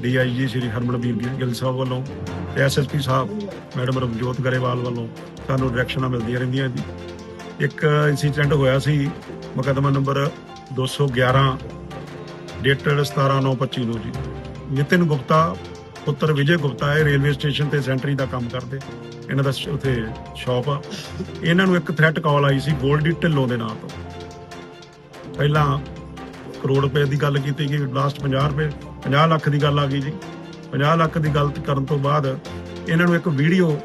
DIG ਸ਼੍ਰੀ ਹਰਮਨਵੀਰ ਗਿੱਲ ਸਾਹਿਬ ਵੱਲੋਂ ਤੇ SSP ਸਾਹਿਬ, madam Ravjot Grewal ਵੱਲੋਂ ਸਾਨੂੰ ਡਾਇਰੈਕਸ਼ਨਾਂ ਮਿਲਦੀਆਂ ਰਹਿੰਦੀਆਂ ਜੀ। ਇੱਕ ਇਨਸੀਡੈਂਟ ਹੋਇਆ ਸੀ, ਮੁਕੱਦਮਾ ਨੰਬਰ 211 ਡੇਟਡ 17925 ਨੂੰ ਜੀ। ਨਿਤਿਨ ਗੁਪਤਾ, ਪੁੱਤਰ ਵਿਜੇ ਗੁਪਤਾ ਇਹ ਰੇਲਵੇ ਸਟੇਸ਼ਨ ਤੇ ਸੈਂਟਰੀ ਦਾ ਕੰਮ ਕਰਦੇ। ਇਹਨਾਂ ਦਾ ਸ਼- ਉੱਥੇ ਸ਼ਾਪ ਆ। ਇਹਨਾਂ ਨੂੰ ਇੱਕ ਥ੍ਰੈਟ ਕਾਲ ਆਈ ਸੀ ਗੋਲਡੀ ਢਿੱਲੋਂ ਦੇ ਨਾਂ ਤੋਂ। ਪਹਿਲਾਂ ਕਰੋੜ ਰੁਪਏ ਦੀ ਗੱਲ ਕੀਤੀ ਗਈ ਲਾਸਟ 50 ਰੁਪਏ 50 ਲੱਖ ਦੀ ਗੱਲ ਆ ਗਈ ਜੀ। 50 ਲੱਖ ਦੀ ਗੱਲ ਕਰਨ ਤੋਂ ਬਾਅਦ ਇਹਨਾਂ ਨੂੰ ਇੱਕ ਵੀਡੀਓ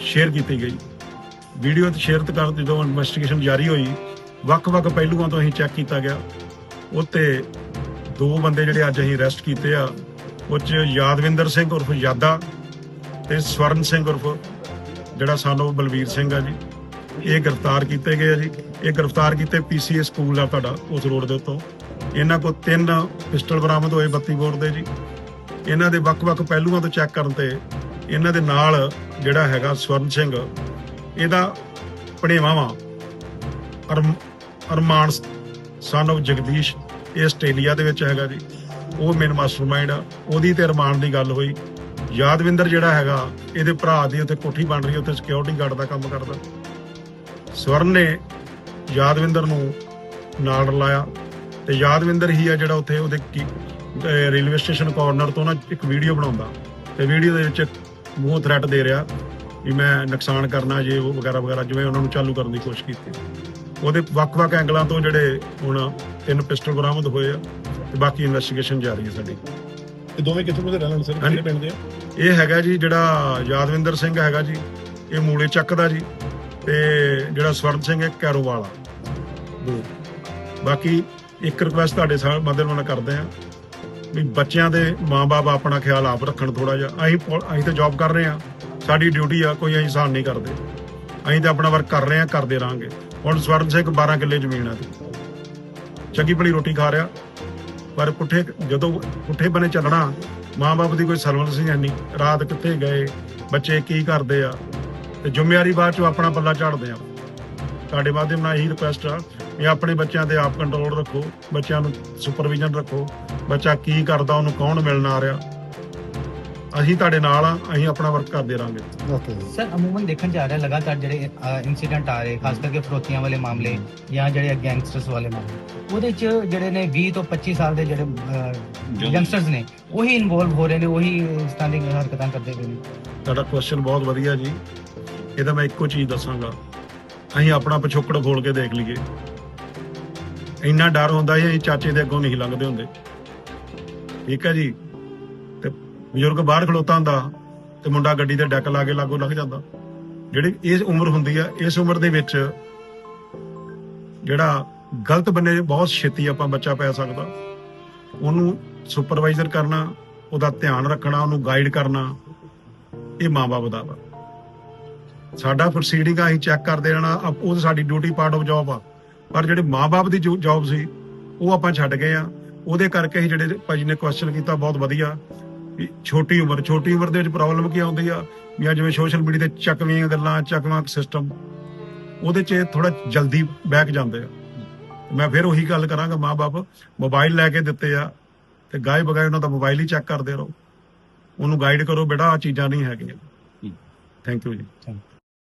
ਸ਼ੇਅਰ ਕੀਤੀ ਗਈ। ਵੀਡੀਓ ਤੇ ਸ਼ੇਅਰ ਕਰ ਜਦੋਂ ਇਨਵੈਸਟੀਗੇਸ਼ਨ ਜਾਰੀ ਹੋਈ, ਵੱਖ-ਵੱਖ ਪਹਿਲੂਆਂ ਤੋਂ ਅਸੀਂ ਚੈੱਕ ਕੀਤਾ ਗਿਆ। ਉੱਤੇ ਦੋ ਬੰਦੇ ਜਿਹੜੇ ਅੱਜ ਅਸੀਂ ਅਰੈਸਟ ਕੀਤੇ ਆ, ਉਹ 'ਚ ਯਾਦਵਿੰਦਰ ਸਿੰਘ ਉਰਫ ਯਾਦਾ ਤੇ ਸਵਰਨ ਸਿੰਘ ਉਰਫ, ਜਿਹੜਾ ਸਾਨੂੰ ਬਲਵੀਰ ਸਿੰਘ ਆ ਜੀ। ਇਹ ਗ੍ਰਿਫਤਾਰ ਕੀਤੇ ਗਏ ਆ ਜੀ। ਇਹ ਗ੍ਰਿਫਤਾਰ ਕੀਤੇ ਪੀਸੀਏ ਸਕੂਲ ਆ ਤੁਹਾਡਾ, ਉਸ ਰੋਡ ਦੇ ਉੱਤੋਂ। ਇਹਨਾਂ ਕੋਲ ਤਿੰਨ ਪਿਸਟਲ ਬਰਾਮਦ ਹੋਏ 32 ਬੋਰ ਦੇ ਜੀ। ਇਹਨਾਂ ਦੇ ਵੱਖ-ਵੱਖ ਪਹਿਲੂਆਂ ਤੋਂ ਚੈੱਕ ਕਰਨ ਤੇ ਇਹਨਾਂ ਦੇ ਨਾਲ ਜਿਹੜਾ ਹੈਗਾ ਸਵਰਨ ਸਿੰਘ, ਇਹਦਾ ਭਣੇਵਾ ਵਾ, ਅਰਮ, ਅਰਮਾਨ ਸਨ of ਜਗਦੀਸ਼ ਇਹ ਆਸਟ੍ਰੇਲੀਆ ਦੇ ਵਿੱਚ ਹੈਗਾ ਜੀ। ਉਹ ਮੇਨ ਮਾਸਟਰਮਾਈਂਡ ਆ। ਉਹਦੀ ਤੇ ਅਰਮਾਨ ਦੀ ਗੱਲ ਹੋਈ। ਯਾਦਵਿੰਦਰ ਜਿਹੜਾ ਹੈਗਾ, ਇਹਦੇ ਭਰਾ ਦੀ ਉੱਥੇ ਕੋਠੀ ਬਣ ਰਹੀ ਉੱਥੇ ਸਿਕਿਉਰਿਟੀ ਗਾਰਡ ਦਾ ਕੰਮ ਕਰਦਾ। ਸਵਰਨ ਨੇ ਯਾਦਵਿੰਦਰ ਨੂੰ ਨਾਲ ਲਾਇਆ ਤੇ ਯਾਦਵਿੰਦਰ ਹੀ ਆ ਜਿਹੜਾ ਉੱਥੇ ਉਹਦੇ ਕੀ- ਰੇਲਵੇ ਸਟੇਸ਼ਨ ਕਾਰਨਰ ਤੋਂ ਨਾ ਇੱਕ ਵੀਡੀਓ ਬਣਾਉਂਦਾ। ਤੇ ਵੀਡੀਓ ਦੇ ਵਿੱਚ ਮੂੰਹ ਥ੍ਰੈਟ ਦੇ ਰਿਹਾ ਵੀ ਮੈਂ ਨੁਕਸਾਨ ਕਰਨਾ ਜੇ ਉਹ ਵਗੈਰਾ ਵਗੈਰਾ ਜਿਵੇਂ ਉਹਨਾਂ ਨੂੰ ਚਾਲੂ ਕਰਨ ਦੀ ਕੋਸ਼ਿਸ਼ ਕੀਤੀ। ਉਹਦੇ ਵੱਖ-ਵੱਖ ਐਂਗਲਾਂ ਤੋਂ ਜਿਹੜੇ ਹੁਣ ਤਿੰਨ ਪਿਸਟਲ ਬਰਾਮਦ ਹੋਏ ਆ ਤੇ ਬਾਕੀ ਇਨਵੈਸਟੀਗੇਸ਼ਨ ਜਾਰੀ ਹੈ ਸਾਡੀ। ਇਹ ਦੋਵੇਂ ਕਿੱਥੋਂ ਦੇ ਰਹਿਣ ਸਰ। ਕਿਹੜੇ ਪਿੰਡ ਦੇ ਆ? ਇਹ ਹੈਗਾ ਜੀ ਜਿਹੜਾ ਯਾਦਵਿੰਦਰ ਸਿੰਘ ਹੈਗਾ ਜੀ ਇਹ ਮੂਲੇ ਚੱਕ ਦਾ ਜੀ ਤੇ ਜਿਹੜਾ ਸਵਰਨ ਸਿੰਘ ਹੈ ਕੈਰੋ ਵਾਲਾ ਦੋ ਬਾਕੀ ਇੱਕ ਰਿਕੁਐਸਟ ਤੁਹਾਡੇ ਸਾਹ ਮਾਧਿਅਮ ਨਾਲ ਕਰਦੇ ਆ ਵੀ ਬੱਚਿਆਂ ਦੇ ਮਾਪੇ ਆਪਣਾ ਖਿਆਲ ਆਪ ਰੱਖਣ ਥੋੜਾ ਜਿਹਾ। ਅਸੀਂ ਪੋ- ਅਸੀਂ ਤਾਂ ਜੌਬ ਕਰ ਰਹੇ ਆ ਸਾਡੀ ਡਿਊਟੀ ਆ, ਕੋਈ ਅਸੀਂ ਸਾਨ ਨਹੀਂ ਕਰਦੇ। ਅਸੀਂ ਤਾਂ ਆਪਣਾ ਵਰਕ ਕਰ ਰਹੇ ਆ ਕਰਦੇ ਰਾਂਗੇ ਹੁਣ ਸਵਰਨ ਸਿੰਘ 12 ਕਿੱਲੇ ਜ਼ਮੀਨ ਆ ਤੇ ਚੰਗੀ ਭਲੀ ਰੋਟੀ ਖਾ ਰਿਹਾ। ਪਰ ਪੁੱਠੇ, ਜਦੋਂ ਪੁੱਠੇ ਬਨੇ ਚੱਲਣਾ, ਮਾਂ-ਬਾਪ ਦੀ ਕੋਈ ਸਰਵਿਸ ਨਹੀਂ ਨਹੀਂ। ਰਾਤ ਕਿੱਥੇ ਗਏ, ਬੱਚੇ ਕੀ ਕਰਦੇ ਆ। ਤੇ ਜ਼ਿੰਮੇਵਾਰੀ ਬਾਅਦ 'ਚੋਂ ਆਪਣਾ ਪੱਲਾ ਝਾੜਦੇ ਆ। ਤੁਹਾਡੇ ਮਾਧਿਅਮ ਨਾਲ ਇਹੀ ਰਿਕੁਐਸਟ ਆ। ਵੀ ਆਪਣੇ ਬੱਚਿਆਂ ਤੇ ਆਪ ਕੰਟਰੋਲ ਰੱਖੋ ਬੱਚਿਆਂ ਨੂੰ ਸੁਪਰਵਿਜ਼ਨ ਰੱਖੋ ਬੱਚਾ ਕੀ ਕਰਦਾ ਉਹਨੂੰ ਕੌਣ ਮਿਲਣ ਆ ਰਿਹਾ। ਅਸੀਂ ਤੁਹਾਡੇ ਨਾਲ ਆ ਅਸੀਂ ਆਪਣਾ ਵਰਕ ਕਰਦੇ ਰਾਂਗੇ ਓਕੇ ਸਰ ਅਮੂਮਨ ਦੇਖਣ ਜਾ ਰਿਹਾ ਲਗਾਤਾਰ ਜਿਹੜੇ ਇਨਸੀਡੈਂਟ ਆ ਰਹੇ ਖਾਸ ਕਰਕੇ ਫਰੋਤੀਆਂ ਵਾਲੇ ਮਾਮਲੇ ਜਾਂ ਜਿਹੜੇ ਗੈਂਗਸਟਰਸ ਵਾਲੇ ਮਾਮਲੇ। ਉਹਦੇ ਚ ਜਿਹੜੇ ਨੇ 20 ਤੋਂ 25 ਸਾਲ ਦੇ ਜਿਹੜੇ ਯੰਗਸਟਰਸ ਨੇ ਉਹੀ ਇਨਵੋਲਵ ਹੋ ਰਹੇ ਨੇ ਉਹੀ ਇਸ ਤਰ੍ਹਾਂ ਦੀ ਹਰਕਤਾਂ ਕਰਦੇ ਪਏ ਨੇ। ਤੁਹਾਡਾ ਕੁਐਸਚਨ ਬਹੁਤ ਵਧੀਆ ਜੀ। ਇਹਦਾ ਮੈਂ ਇੱਕੋ ਚੀਜ਼ ਦੱਸਾਂਗਾ। ਅਸੀਂ ਆਪਣਾ ਪਿਛੋਕੜ ਖੋਲ ਕੇ ਦੇਖ ਲਈਏ। ਇੰਨਾ ਡਰ ਹੁੰਦਾ ਸੀ, ਅਸੀਂ ਚਾਚੇ ਦੇ ਅੱਗੋਂ ਨਹੀਂ ਲੰਘਦੇ ਹੁੰਦੇ। ਠੀਕ ਹੈ ਜੀ? ਤੇ ਬਜ਼ੁਰਗ ਬਾਹਰ ਖਲੋਤਾ ਹੁੰਦਾ ਤੇ ਮੁੰਡਾ ਗੱਡੀ ਦੇ ਡੈਕ ਲਾ ਕੇ ਲਾਗੋ ਲੱਗ ਜਾਂਦਾ। ਜਿਹੜੀ ਇਸ ਉਮਰ ਹੁੰਦੀ ਆ, ਇਸ ਉਮਰ ਦੇ ਵਿੱਚ ਜਿਹੜਾ ਗਲਤ ਬੰਨੇ ਬਹੁਤ ਛੇਤੀ ਆਪਾਂ ਬੱਚਾ ਪੈ ਸਕਦਾ। ਉਹਨੂੰ ਸੁਪਰਵਾਈਜ਼ਰ ਕਰਨਾ, ਉਹਦਾ ਧਿਆਨ ਰੱਖਣਾ, ਉਹਨੂੰ ਗਾਈਡ ਕਰਨਾ, ਇਹ ਮਾਂ-ਬਾਪ ਦਾ ਵਾ। ਸਾਡਾ ਪ੍ਰੋਸੀਡਿੰਗ ਅਸੀਂ ਚੈੱਕ ਕਰਦੇ ਰਹਿਣਾ ਉਹ ਸਾਡੀ ਡਿਊਟੀ ਪਾਰਟ ਆਫ ਜੌਬ ਆ। ਪਰ ਜਿਹੜੇ ਮਾਂ-ਬਾਪ ਦੀ ਜੌਬ ਸੀ ਉਹ ਆਪਾਂ ਛੱਡ ਗਏ ਆ। ਉਹਦੇ ਕਰਕੇ ਹੀ ਜਿਹੜੇ ਭਾਜੀ ਨੇ ਕੁਐਸਚਨ ਕੀਤਾ ਬਹੁਤ ਵਧੀਆ। ਵੀ ਛੋਟੀ ਉਮਰ ਛੋਟੀ ਉਮਰ ਦੇ ਵਿੱਚ ਪ੍ਰੋਬਲਮ ਕੀ ਆਉਂਦੀ ਆ? ਵੀ ਆ ਜਿਵੇਂ ਸੋਸ਼ਲ ਮੀਡੀਆ ਤੇ ਚੱਕਵੀਆਂ ਗੱਲਾਂ ਚੱਕਵਾਂ ਸਿਸਟਮ ਉਹਦੇ 'ਚ ਥੋੜਾ ਜਲਦੀ ਬੈਕ ਜਾਂਦੇ ਆ। ਮੈਂ ਫਿਰ ਉਹੀ ਗੱਲ ਕਰਾਂਗਾ ਮਾਂ-ਬਾਪ ਮੋਬਾਈਲ ਲੈ ਕੇ ਦਿੱਤੇ ਆ ਤੇ ਗਾਏ ਬਗਾਏ ਉਹਨਾਂ ਦਾ ਮੋਬਾਈਲ ਹੀ ਚੈੱਕ ਕਰਦੇ ਰਹੋ। ਉਹਨੂੰ ਗਾਈਡ ਕਰੋ ਬੇਟਾ ਆ ਚੀਜ਼ਾਂ ਨਹੀਂ ਹੈਗੀਆਂ। ਥੈਂਕ ਯੂ ਜੀ.